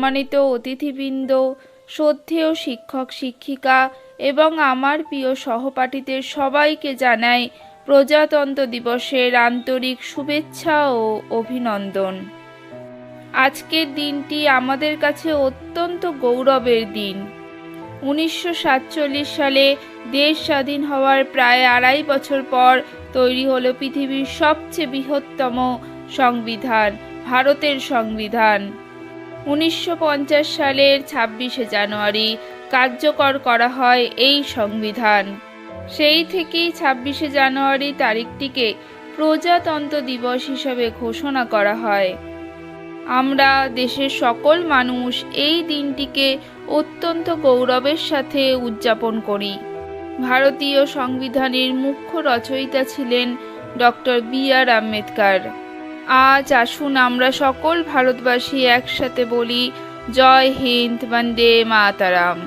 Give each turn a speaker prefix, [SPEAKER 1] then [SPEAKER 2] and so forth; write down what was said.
[SPEAKER 1] সম্মানিত অতিথিবৃন্দ, শ্রদ্ধেয় শিক্ষক, শিক্ষিকা এবং আমার প্রিয় সহপাঠীদের সবাইকে জানাই প্রজাতন্ত্র দিবসের আন্তরিক শুভেচ্ছা ও অভিনন্দন। আজকের দিনটি আমাদের কাছে অত্যন্ত গৌরবের দিন। উনিশশো সাতচল্লিশ সালে দেশ স্বাধীন হওয়ার প্রায় আড়াই বছর পর তৈরি হলো পৃথিবীর সবচেয়ে বৃহত্তম সংবিধান, ভারতের সংবিধান। উনিশশো পঞ্চাশ সালের ছাব্বিশে জানুয়ারি কার্যকর করা হয় এই সংবিধান। সেই থেকেই ছাব্বিশে জানুয়ারি তারিখটিকে প্রজাতন্ত্র দিবস হিসাবে ঘোষণা করা হয়। আমরা দেশের সকল মানুষ এই দিনটিকে অত্যন্ত গৌরবের সাথে উদযাপন করি। ভারতীয় সংবিধানের মুখ্য রচয়িতা ছিলেন ডক্টর বি আর আম্বেদকর। আজ আসুন আমরা সকল ভারতবাসী একসাথে বলি জয় হিন্দ বন্দে মাতারাম।